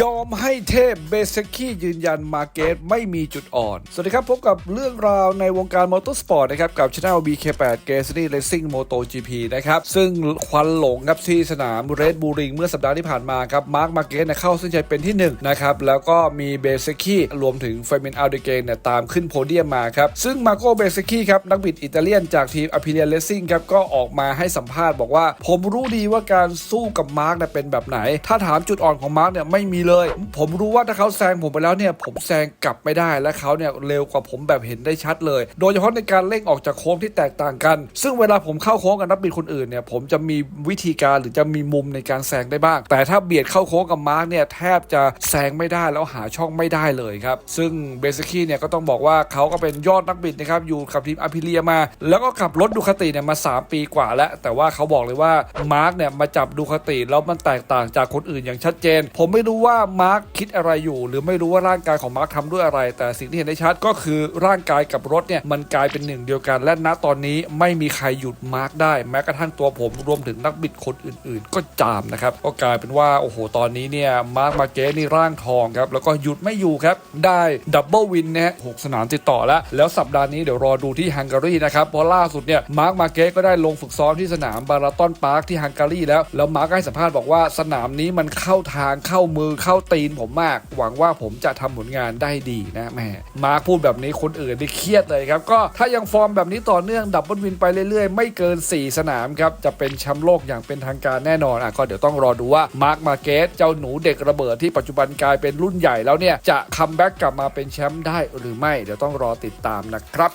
ยอมให้เทพเบสกี้ยืนยันมาเกตไม่มีจุดอ่อน สวัสดีครับ พบกับเรื่องราวในวงการมอเตอร์สปอร์ตนะครับ กับช anel BK8 g a s n y Racing Moto GP นะครับ ซึ่งควันหลงครับที่สนามเรดบูริงเมื่อสัปดาห์ที่ผ่านมาครับ มาร์คมาเกตเข้าเส้นชัยเป็นที่ 1 นะครับ แล้วก็มีเบสกี้รวมถึงเฟมินอัลเดเกนเนี่ยตามขึ้นโพเดียมมาครับ ซึ่งมาโกเบสกี้ครับนักบิดอิตาเลียนจากทีมอ p ิเลียนเลสซิ่งครับก็ออกมาให้สัมภาษณ์บอกว่า ผมรู้ดีว่าการสู้กับมาร์กเนี่ยเป็นแบบไหน ถ้าถามจุดอ่อนของมาร์กเนี่ยไม่มีเลย ผมรู้ว่าถ้าเขาแซงผมไปแล้วเนี่ย ผมแซงกลับไม่ได้และเขาเนี่ยเร็วกว่าผมแบบเห็นได้ชัดเลย โดยเฉพาะในการเร่งออกจากโค้งที่แตกต่างกัน ซึ่งเวลาผมเข้าโค้งกับนักบิดคนอื่นเนี่ยผมจะมีวิธีการหรือจะมีมุมในการแซงได้บ้าง แต่ถ้าเบียดเข้าโค้งกับมาร์กเนี่ยแทบจะแซงไม่ได้แล้วหาช่องไม่ได้เลยครับ ซึ่งเบสกี้เนี่ยก็ต้องบอกว่าเขาก็เป็นยอดนักบิดนะครับอยู่กับทีมอ p ิเลียมา แล้วก็ขับรถดูคาติเนี่ยมา 3 ปีกว่าแล้ว แต่ว่าเขาบอกเลยว่ามาร์กเนี่ยมาจับดูคาติแล้วมันแตกต่างจากคนอื่นอย่างชัดเจน ผมไม่รู้ว่าว่ามาร์กคิดอะไรอยู่ หรือไม่รู้ว่าร่างกายของมาร์กทำด้วยอะไร แต่สิ่งที่เห็นได้ชัดก็คือร่างกายกับรถเนี่ยมันกลายเป็นหนึ่งเดียวกันและณตอนนี้ไม่มีใครหยุดมาร์กได้แม้กระทั่งตัวผมรวมถึงนักบิดคนอื่น ๆ ก็จามนะครับก็กลายเป็นว่าโอ้โหตอนนี้เนี่ยมาร์กมาเกสนี่ร่างทองครับแล้วก็หยุดไม่อยู่ครับได้ดับเบิลวินนะฮะหกสนามติดต่อแล้ว แล้วสัปดาห์นี้เดี๋ยวรอดูที่ฮังการีนะครับเพราะล่าสุดเนี่ยมาร์กมาเกสก็ได้ลงฝึกซ้อมที่สนามบาราตอนพาร์คที่ฮังการีแล้วแล้วมาร์กให้สัมภาษณ์บอกว่าสนามนี้มันเข้าทางเข้ามือเข้าตีนผมมาก หวังว่าผมจะทำผลงานได้ดีนะแหมมาร์กพูดแบบนี้คนอื่นได้เครียดเลยครับ ก็ถ้ายังฟอร์มแบบนี้ต่อเนื่องดับเบิลวินไปเรื่อยๆ ไม่เกิน 4 สนามครับ จะเป็นแชมป์โลกอย่างเป็นทางการแน่นอนอะก็เดี๋ยวต้องรอดูว่ามาร์กมาเกสเจ้าหนูเด็กระเบิดที่ปัจจุบันกลายเป็นรุ่นใหญ่แล้วเนี่ยจะคัมแบ็กกลับมาเป็นแชมป์ได้หรือไม่เดี๋ยวต้องรอติดตามนะครับ